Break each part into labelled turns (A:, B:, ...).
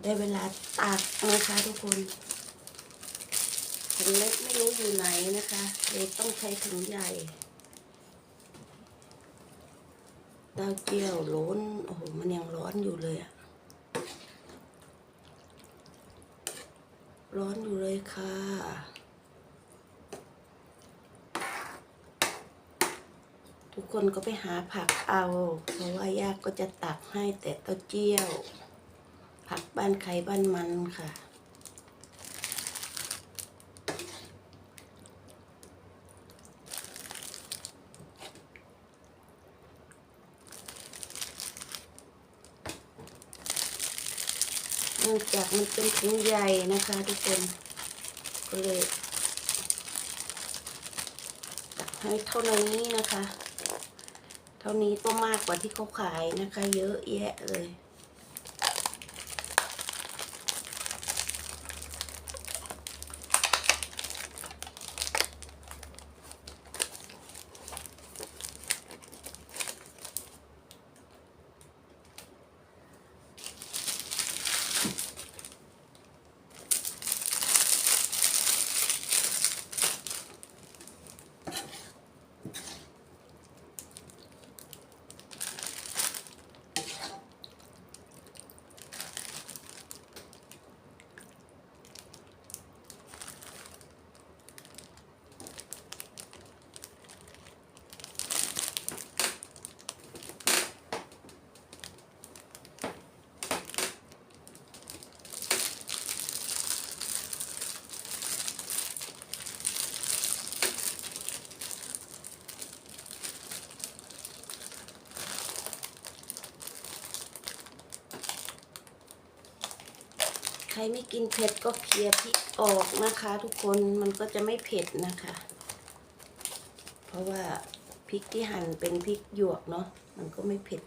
A: ได้เวลาตักนะคะทุกคนถุงเล็กไม่รู้อยู่ไหนนะคะเลยต้องใช้ถุงใหญ่เต้าเจี้ยวร้อนโอ้โหมันยังร้อนอยู่เลยอะร้อนอยู่เลยค่ะทุกคนก็ไปหาผักเอา เพราะว่ายากก็จะตักให้แต่เต้าเจี้ยว ผักบ้านใครบ้านมันค่ะ เนื่องจากมันเป็นถุงใหญ่นะคะทุกคน ก็เลยตักให้เท่านี้นะคะ เท่านี้ก็มากกว่าที่เขาขายนะคะ เยอะแยะเลย ใครไม่กินเผ็ดก็เคลียร์พริกออกนะคะ ทุกคนมันก็จะไม่เผ็ดนะคะ เพราะว่าพริกที่หั่นเป็นพริกหยวกเนาะมันก็ไม่เผ็ด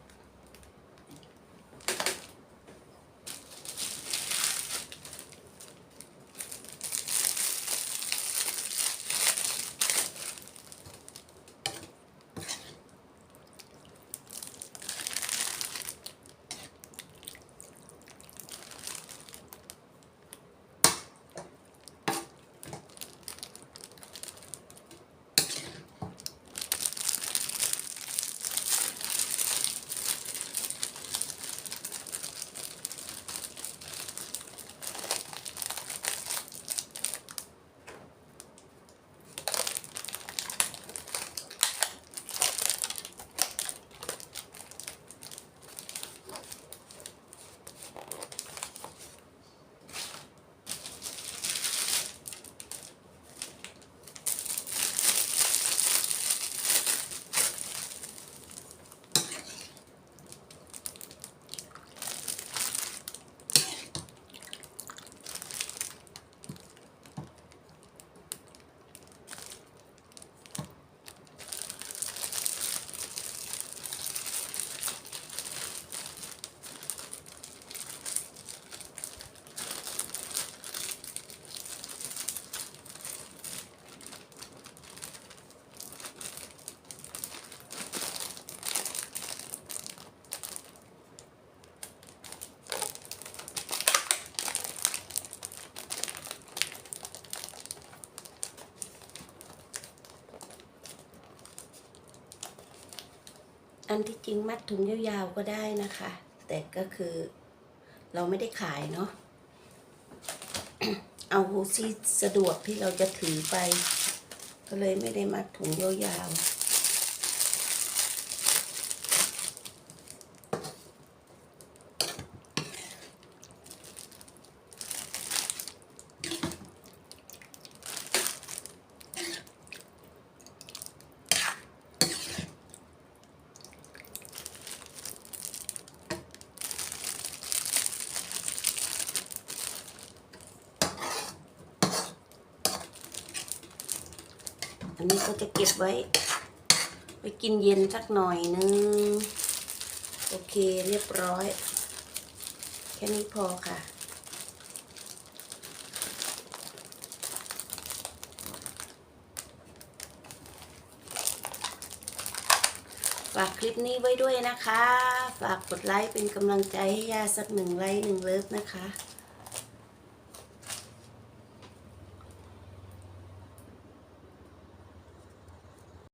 A: อันที่จริงมัดถุงยาวๆก็ได้นะคะ แต่ก็คือเราไม่ได้ขายเนาะเอาที่สะดวกที่เราจะถือไป ก็เลยไม่ได้มัดถุงยาวๆ นนี้ก็จะเก็บไว้ไปกินเย็นสักหน่อยนึง โอเคเรียบร้อย แค่นี้พอค่ะ ฝากคลิปนี้ไว้ด้วยนะคะ ฝากกดไลค์เป็นกำลังใจให้ย่าสักหนึ่งไลค์หนึ่งเลิฟนะคะ